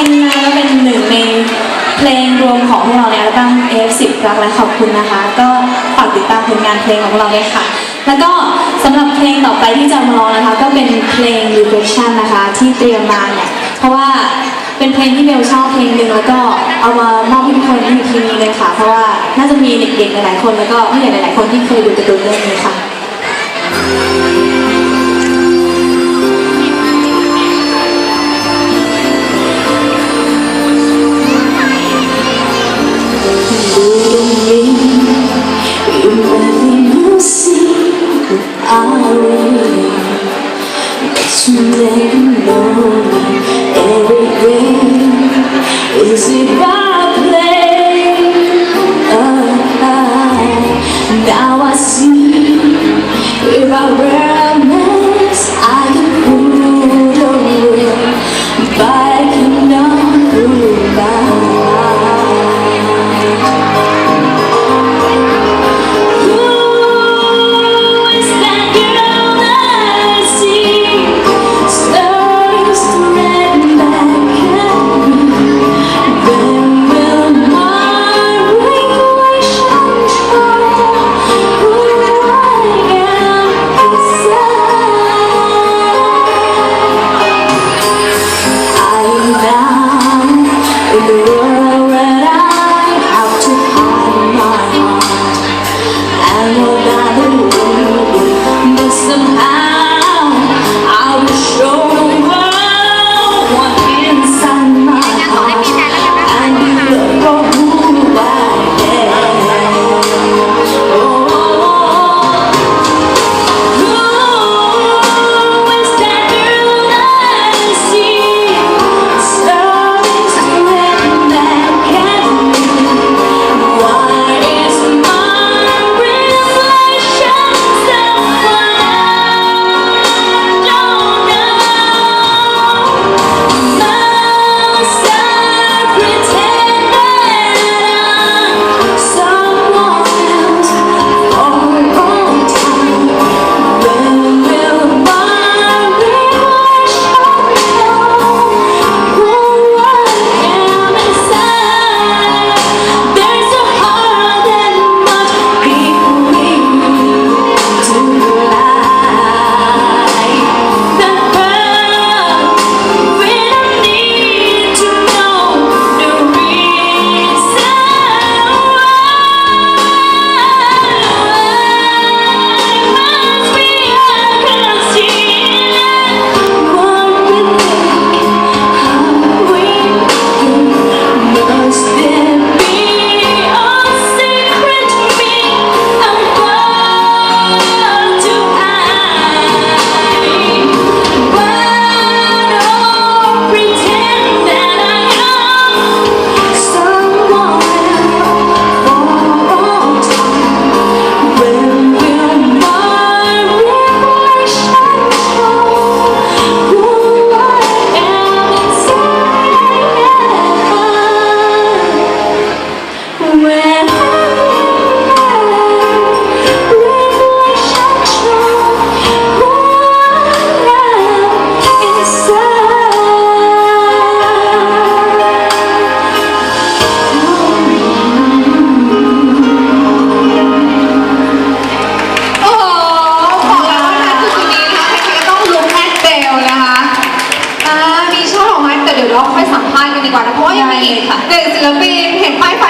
ริงๆนะเป็นหนึ่งในเพลงรวมของพวกเราในอัลบั้ม F10 รักและขอบคุณนะคะ ก็ฝากติดตามผลงานเพลงของเราด้วยค่ะ แล้วก็สำหรับเพลงต่อไปที่จะมาร้องนะคะ ก็เป็นเพลง Reflection นะคะ ที่เตรียมมาเนี่ยเพราะว่าเป็นเพลงที่เบลชอบเพลงหนึ่งแล้วก็เอามามอบให้ทุกคนที่อนที่นี้เลยค่ะ เพราะว่าน่าจะมีเด็กๆหลายๆคนแล้วก็ผู้ใหญ่หลายๆคนที่เคยดูการ์ตูนเรื่องนี้ค่ะ ลปินเห็นไม้ายไฟ